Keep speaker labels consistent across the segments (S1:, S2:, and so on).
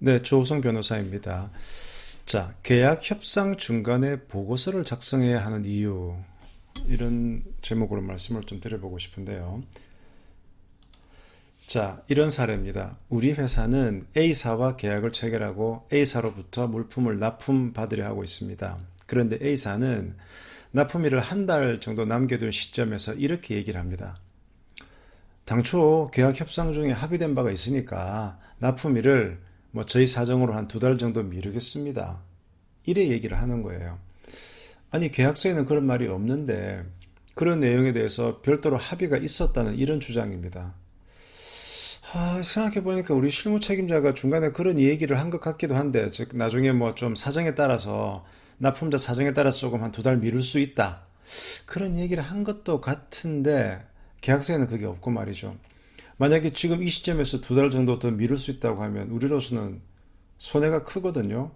S1: 네, 조우성 변호사입니다. 자, 계약 협상 중간에 보고서를 작성해야 하는 이유. 이런 제목으로 말씀을 좀 드려보고 싶은데요. 자, 이런 사례입니다. 우리 회사는 A사와 계약을 체결하고 A사로부터 물품을 납품받으려 하고 있습니다. 그런데 A사는 납품일을 한 달 정도 남겨둔 시점에서 이렇게 얘기를 합니다. 당초 계약 협상 중에 합의된 바가 있으니까 납품일을 뭐 저희 사정으로 한 두 달 정도 미루겠습니다. 이래 얘기를 하는 거예요. 아니 계약서에는 그런 말이 없는데 그런 내용에 대해서 별도로 합의가 있었다는 이런 주장입니다. 아, 생각해 보니까 우리 실무 책임자가 중간에 그런 얘기를 한 것 같기도 한데 즉 나중에 뭐 좀 사정에 따라서 납품자 사정에 따라서 조금 한 두 달 미룰 수 있다. 그런 얘기를 한 것도 같은데 계약서에는 그게 없고 말이죠. 만약에 지금 이 시점에서 두 달 정도 더 미룰 수 있다고 하면 우리로서는 손해가 크거든요.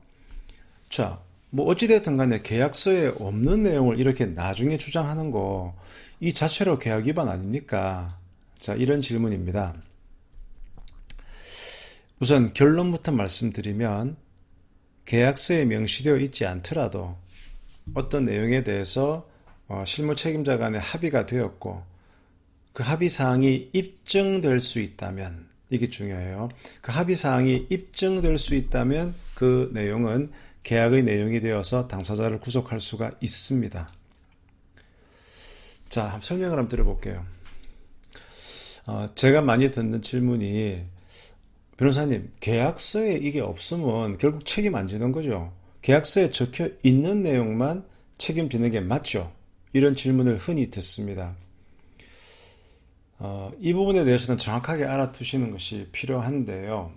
S1: 자, 뭐 어찌되었든 간에 계약서에 없는 내용을 이렇게 나중에 주장하는 거, 이 자체로 계약 위반 아닙니까? 자, 이런 질문입니다. 우선 결론부터 말씀드리면, 계약서에 명시되어 있지 않더라도 어떤 내용에 대해서 어, 실무 책임자 간에 합의가 되었고, 그 합의 사항이 입증될 수 있다면 이게 중요해요. 그 합의 사항이 입증될 수 있다면 그 내용은 계약의 내용이 되어서 당사자를 구속할 수가 있습니다. 자, 설명을 한번 드려볼게요. 어, 제가 많이 듣는 질문이 변호사님, 계약서에 이게 없으면 결국 책임 안 지는 거죠. 계약서에 적혀 있는 내용만 책임지는 게 맞죠? 이런 질문을 흔히 듣습니다. 어, 이 부분에 대해서는 정확하게 알아두시는 것이 필요한데요.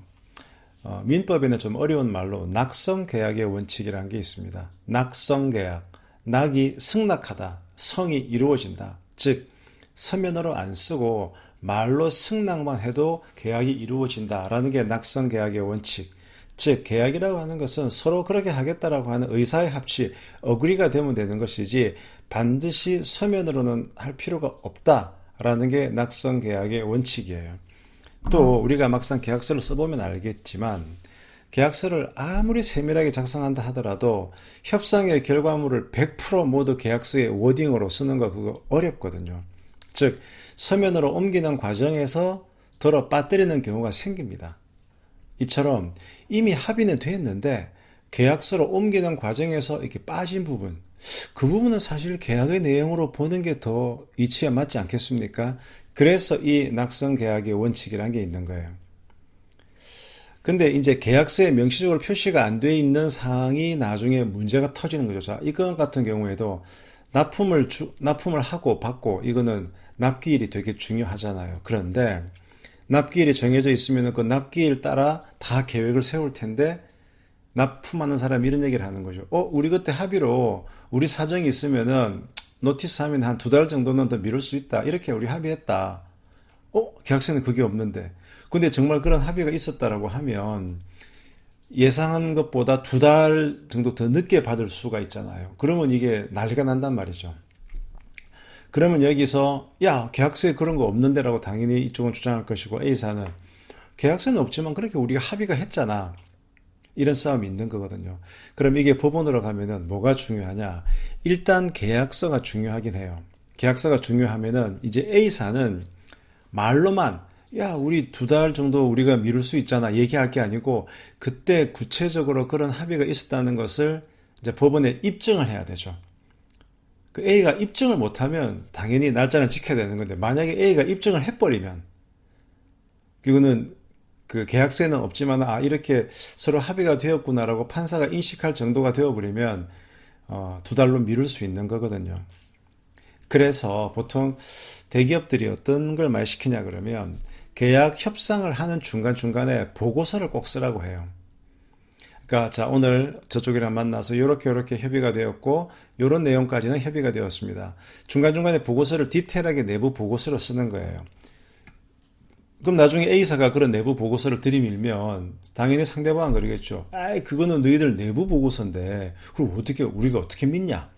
S1: 어, 민법에는 좀 어려운 말로 낙성 계약의 원칙이라는 게 있습니다. 낙성 계약, 낙이 승낙하다, 성이 이루어진다. 즉 서면으로 안 쓰고 말로 승낙만 해도 계약이 이루어진다라는 게 낙성 계약의 원칙. 즉 계약이라고 하는 것은 서로 그렇게 하겠다라고 하는 의사의 합치, 어그리가 되면 되는 것이지 반드시 서면으로는 할 필요가 없다. 라는 게 낙성 계약의 원칙이에요. 또 우리가 막상 계약서를 써보면 알겠지만 계약서를 아무리 세밀하게 작성한다 하더라도 협상의 결과물을 100% 모두 계약서의 워딩으로 쓰는 거 그거 어렵거든요. 즉 서면으로 옮기는 과정에서 덜어 빠뜨리는 경우가 생깁니다. 이처럼 이미 합의는 됐는데 계약서로 옮기는 과정에서 이렇게 빠진 부분 그 부분은 사실 계약의 내용으로 보는 게 더 이치에 맞지 않겠습니까? 그래서 이 낙성 계약의 원칙이라는 게 있는 거예요. 근데 이제 계약서에 명시적으로 표시가 안 돼 있는 사항이 나중에 문제가 터지는 거죠. 자, 이거 같은 경우에도 납품을 주, 납품을 하고 받고 이거는 납기일이 되게 중요하잖아요. 그런데 납기일이 정해져 있으면 그 납기일 따라 다 계획을 세울 텐데 납품하는 사람이 이런 얘기를 하는 거죠. 어, 우리 그때 합의로 우리 사정이 있으면은 노티스 하면 한 두 달 정도는 더 미룰 수 있다. 이렇게 우리 합의했다. 어, 계약서에는 그게 없는데. 근데 정말 그런 합의가 있었다라고 하면 예상한 것보다 두 달 정도 더 늦게 받을 수가 있잖아요. 그러면 이게 난리가 난단 말이죠. 그러면 여기서 야, 계약서에 그런 거 없는데라고 당연히 이쪽은 주장할 것이고 A사는 계약서는 없지만 그렇게 우리가 합의가 했잖아. 이런 싸움이 있는 거거든요. 그럼 이게 법원으로 가면은 뭐가 중요하냐? 일단 계약서가 중요하긴 해요. 계약서가 중요하면은 이제 A사는 말로만 야, 우리 두 달 정도 우리가 미룰 수 있잖아. 얘기할 게 아니고 그때 구체적으로 그런 합의가 있었다는 것을 이제 법원에 입증을 해야 되죠. 그 A가 입증을 못하면 당연히 날짜는 지켜야 되는 건데 만약에 A가 입증을 해버리면 그거는 그 계약서에는 없지만 아 이렇게 서로 합의가 되었구나라고 판사가 인식할 정도가 되어버리면 어, 두 달로 미룰 수 있는 거거든요. 그래서 보통 대기업들이 어떤 걸 많이 시키냐 그러면 계약 협상을 하는 중간중간에 보고서를 꼭 쓰라고 해요. 그러니까 자 오늘 저쪽이랑 만나서 이렇게 이렇게 협의가 되었고 이런 내용까지는 협의가 되었습니다. 중간중간에 보고서를 디테일하게 내부 보고서를 쓰는 거예요. 그럼 나중에 A사가 그런 내부 보고서를 들이밀면 당연히 상대방은 그러겠죠. 아이 그거는 너희들 내부 보고서인데 그럼 어떻게 우리가 어떻게 믿냐?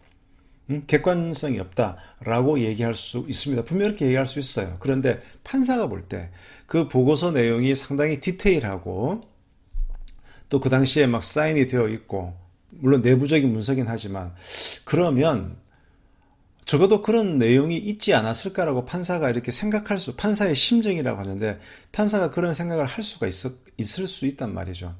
S1: 음? 객관성이 없다라고 얘기할 수 있습니다. 분명히 이렇게 얘기할 수 있어요. 그런데 판사가 볼 때 그 보고서 내용이 상당히 디테일하고 또 그 당시에 막 사인이 되어 있고 물론 내부적인 문서긴 하지만 그러면 적어도 그런 내용이 있지 않았을까라고 판사가 이렇게 생각할 수, 판사의 심정이라고 하는데 판사가 그런 생각을 할 수가 있, 있을 수 있단 말이죠.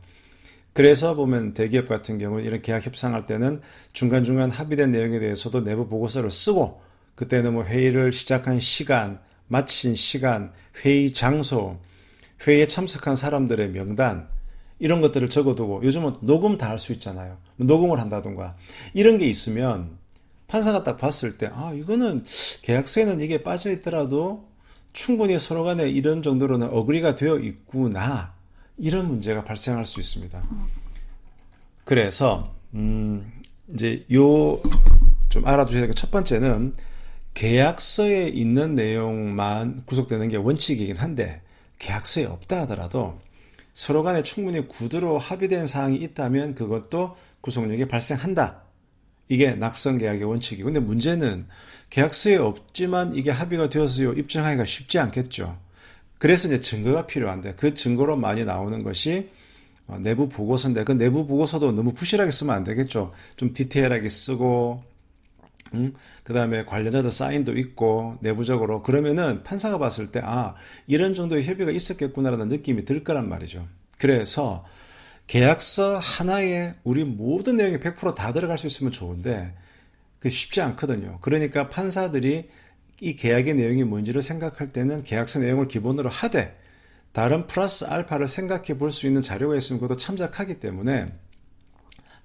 S1: 그래서 보면 대기업 같은 경우는 이런 계약 협상할 때는 중간중간 합의된 내용에 대해서도 내부 보고서를 쓰고 그때는 뭐 회의를 시작한 시간, 마친 시간, 회의 장소, 회의에 참석한 사람들의 명단 이런 것들을 적어두고 요즘은 녹음 다 할 수 있잖아요. 녹음을 한다든가 이런 게 있으면 판사가 딱 봤을 때 아 이거는 계약서에는 이게 빠져 있더라도 충분히 서로 간에 이런 정도로는 어그리가 되어 있구나 이런 문제가 발생할 수 있습니다. 그래서 음 이제 요 좀 알아두셔야 될첫 번째는 계약서에 있는 내용만 구속되는 게 원칙이긴 한데 계약서에 없다 하더라도 서로 간에 충분히 구두로 합의된 사항이 있다면 그것도 구속력이 발생한다. 이게 낙선 계약의 원칙이고 근데 문제는 계약서에 없지만 이게 합의가 되었어요. 입증하기가 쉽지 않겠죠. 그래서 이제 증거가 필요한데 그 증거로 많이 나오는 것이 어, 내부 보고서인데 그 내부 보고서도 너무 부실하게 쓰면 안 되겠죠. 좀 디테일하게 쓰고 음, 그 다음에 관련자들 사인도 있고, 내부적으로. 그러면은 판사가 봤을 때, 아, 이런 정도의 협의가 있었겠구나라는 느낌이 들 거란 말이죠. 그래서 계약서 하나에 우리 모든 내용이 100%다 들어갈 수 있으면 좋은데, 그 쉽지 않거든요. 그러니까 판사들이 이 계약의 내용이 뭔지를 생각할 때는 계약서 내용을 기본으로 하되, 다른 플러스 알파를 생각해 볼 수 있는 자료가 있으면 그것도 참작하기 때문에,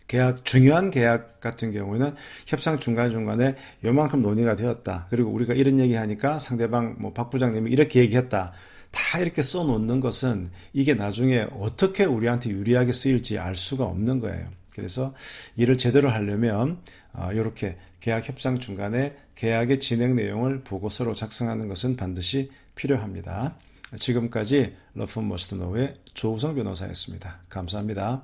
S1: 계약 중요한 계약 같은 경우에는 협상 중간 중간에 요만큼 논의가 되었다. 그리고 우리가 이런 얘기하니까 상대방 뭐 박 부장님이 이렇게 얘기했다. 다 이렇게 써 놓는 것은 이게 나중에 어떻게 우리한테 유리하게 쓰일지 알 수가 없는 거예요. 그래서 일을 제대로 하려면 이렇게 계약 협상 중간에 계약의 진행 내용을 보고서로 작성하는 것은 반드시 필요합니다. 지금까지 러프 머스트노의 조우성 변호사였습니다. 감사합니다.